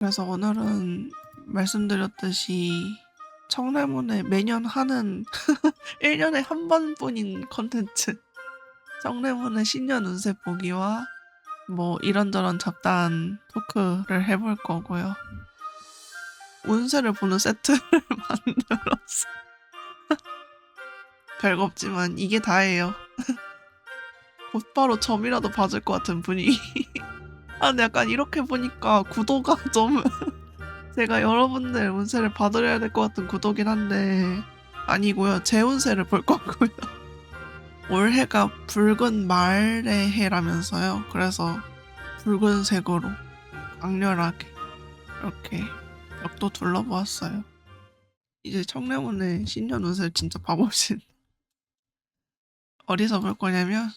그래서 오늘은 말씀드렸듯이 청래문에 매년 하는 1년에 한 번뿐인 컨텐츠 청래문의 신년 운세 보기와 뭐 이런저런 잡다한 토크를 해볼 거고요. 운세를 보는 세트를 만들었어. 별거 없지만 이게 다예요. 곧바로 점이라도 봐줄 것 같은 분위기. 아, 근데 약간 이렇게 보니까 구도가 좀 제가 여러분들 운세를 봐드려야 될 것 같은 구도긴 한데 아니고요. 제 운세를 볼 거고요. 올해가 붉은 말의 해라면서요. 그래서 붉은색으로 강렬하게 이렇게 벽도 둘러보았어요. 이제 청래문의 신년 운세를 진짜 봐봅시다. 어디서 볼 거냐면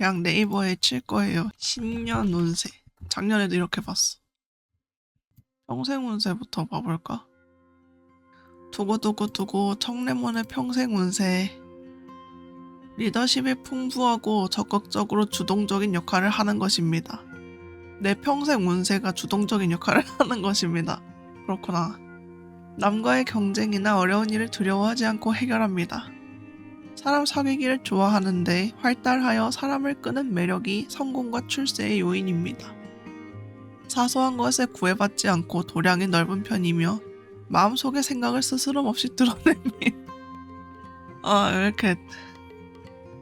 그냥 네이버에 칠 거예요. 신년 운세. 작년에도 이렇게 봤어. 평생 운세부터 봐볼까? 두고두고두고 청래문의 평생 운세. 리더십이 풍부하고 적극적으로 주동적인 역할을 하는 것입니다. 내 평생 운세가 주동적인 역할을 하는 것입니다. 그렇구나. 남과의 경쟁이나 어려운 일을 두려워하지 않고 해결합니다. 사람 사귀기를 좋아하는데 활달하여 사람을 끄는 매력이 성공과 출세의 요인입니다. 사소한 것에 구애받지 않고 도량이 넓은 편이며 마음속의 생각을 스스럼 없이 드러냅니다. 아, 왜 이렇게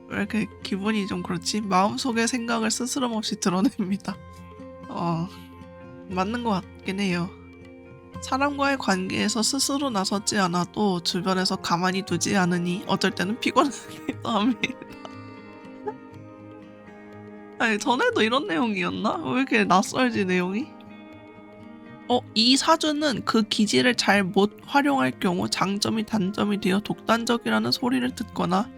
왜 이렇게 기분이 좀 그렇지? 마음속의 생각을 스스럼 없이 드러냅니다. 어, 맞는 것 같긴 해요. 사람과의 관계에서 스스로 나서지 않아도 주변에서 가만히 두지 않으니 어쩔 때는 피곤하기도 합니다. 아니, 전에도 이런 내용이었나? 왜 이렇게 낯설지, 내용이? 어, 이 사주는 그 기질을 잘 못 활용할 경우 장점이 단점이 되어 독단적이라는 소리를 듣거나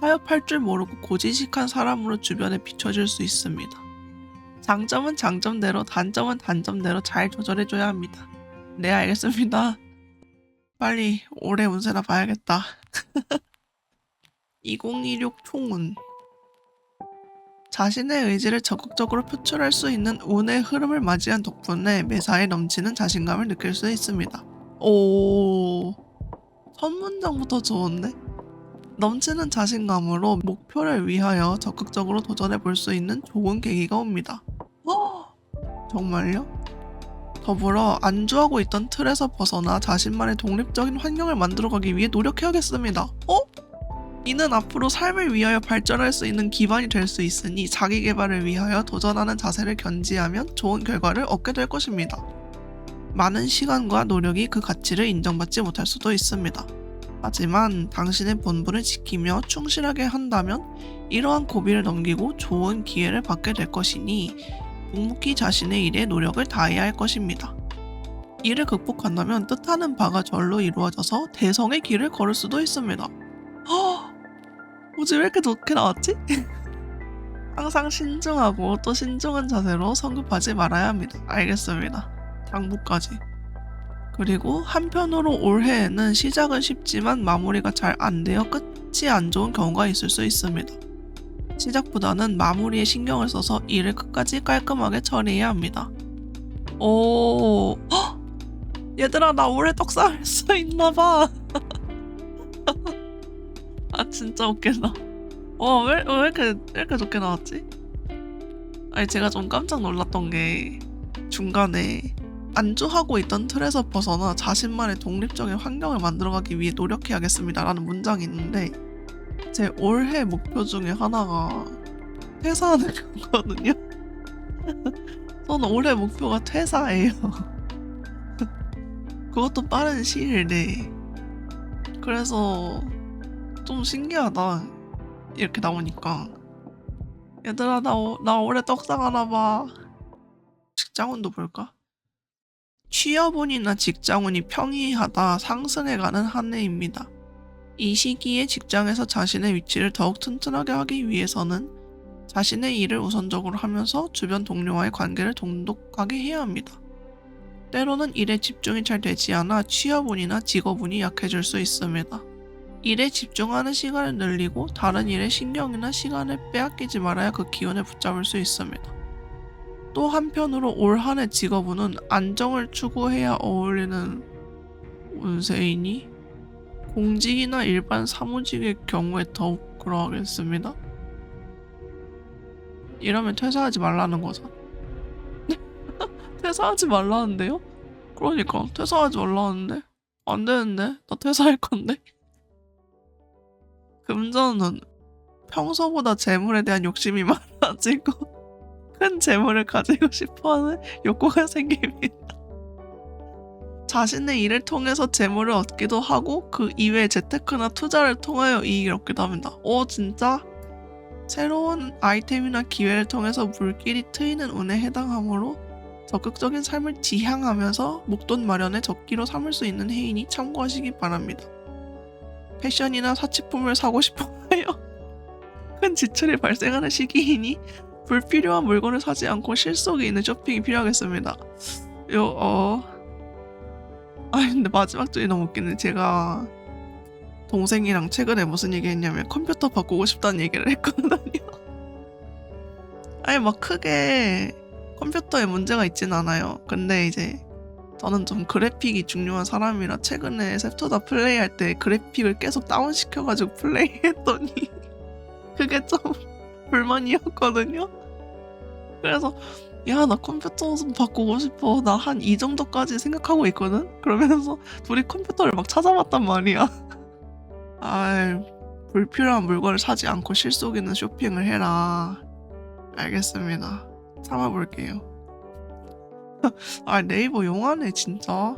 타협할 줄 모르고 고지식한 사람으로 주변에 비춰질 수 있습니다. 장점은 장점대로, 단점은 단점대로 잘 조절해줘야 합니다. 네, 알겠습니다. 빨리 올해 운세나 봐야겠다. 2026 총운. 자신의 의지를 적극적으로 표출할 수 있는 운의 흐름을 맞이한 덕분에 매사에 넘치는 자신감을 느낄 수 있습니다. 오, 첫 문장부터 좋은데? 넘치는 자신감으로 목표를 위하여 적극적으로 도전해 볼 수 있는 좋은 계기가 옵니다. 어? 정말요? 더불어 안주하고 있던 틀에서 벗어나 자신만의 독립적인 환경을 만들어가기 위해 노력해야겠습니다. 어? 이는 앞으로 삶을 위하여 발전할 수 있는 기반이 될 수 있으니 자기 개발을 위하여 도전하는 자세를 견지하면 좋은 결과를 얻게 될 것입니다. 많은 시간과 노력이 그 가치를 인정받지 못할 수도 있습니다. 하지만 당신의 본분을 지키며 충실하게 한다면 이러한 고비를 넘기고 좋은 기회를 받게 될 것이니 묵묵히 자신의 일에 노력을 다해야 할 것입니다. 이를 극복한다면 뜻하는 바가 절로 이루어져서 대성의 길을 걸을 수도 있습니다. 허! 뭐지 왜 이렇게 좋게 나왔지? 항상 신중하고 또 신중한 자세로 성급하지 말아야 합니다. 알겠습니다. 당부까지. 그리고 한편으로 올해에는 시작은 쉽지만 마무리가 잘 안 되어 끝이 안 좋은 경우가 있을 수 있습니다. 시작보다는 마무리에 신경을 써서 일을 끝까지 깔끔하게 처리해야 합니다. 오, 헉! 얘들아 나 올해 떡상할 수 있나봐. 아 진짜 웃기다. 와왜 왜 이렇게 왜 이렇게 좋게 나왔지? 아니 제가 좀 깜짝 놀랐던 게 중간에 안주하고 있던 틀에서 벗어나 자신만의 독립적인 환경을 만들어가기 위해 노력해야겠습니다라는 문장이 있는데 제 올해 목표 중에 하나가 퇴사하는 거거든요. 저는 올해 목표가 퇴사예요. 그것도 빠른 시일 내에. 그래서 좀 신기하다. 이렇게 나오니까. 얘들아, 나, 오- 나 올해 떡상하나 봐. 직장운도 볼까? 취업운이나 직장운이 평이하다 상승해가는 한 해입니다. 이 시기에 직장에서 자신의 위치를 더욱 튼튼하게 하기 위해서는 자신의 일을 우선적으로 하면서 주변 동료와의 관계를 돈독하게 해야 합니다. 때로는 일에 집중이 잘 되지 않아 취업운이나 직업운이 약해질 수 있습니다. 일에 집중하는 시간을 늘리고 다른 일에 신경이나 시간을 빼앗기지 말아야 그 기운을 붙잡을 수 있습니다. 또 한편으로 올 한해 직업운은 안정을 추구해야 어울리는 운세이니 공직이나 일반 사무직의 경우에 더욱 그러하겠습니다. 이러면 퇴사하지 말라는 거죠. 퇴사하지 말라는데요? 그러니까 퇴사하지 말라는데 안 되는데 나 퇴사할 건데. 금전은 평소보다 재물에 대한 욕심이 많아지고 큰 재물을 가지고 싶어하는 욕구가 생깁니다. 자신의 일을 통해서 재물을 얻기도 하고 그 이외의 재테크나 투자를 통하여 이익을 얻기도 합니다. 오 진짜? 새로운 아이템이나 기회를 통해서 물길이 트이는 운에 해당하므로 적극적인 삶을 지향하면서 목돈 마련에 적기로 삼을 수 있는 해인이 참고하시기 바랍니다. 패션이나 사치품을 사고 싶어 하여 큰 지출이 발생하는 시기이니 불필요한 물건을 사지 않고 실속이 있는 쇼핑이 필요하겠습니다. 요, 어. 아, 근데 마지막 줄이 너무 웃기네. 제가 동생이랑 최근에 무슨 얘기 했냐면 컴퓨터 바꾸고 싶다는 얘기를 했거든요. 아니, 막 크게 컴퓨터에 문제가 있진 않아요. 근데 이제 저는 좀 그래픽이 중요한 사람이라 최근에 셉토다 플레이할 때 그래픽을 계속 다운시켜가지고 플레이했더니 그게 좀 불만이었거든요. 그래서 야 나 컴퓨터 좀 바꾸고 싶어. 나 한 이 정도까지 생각하고 있거든. 그러면서 둘이 컴퓨터를 막 찾아봤단 말이야. 아 불필요한 물건을 사지 않고 실속 있는 쇼핑을 해라. 알겠습니다. 참아볼게요. 아 네이버 용하네 진짜.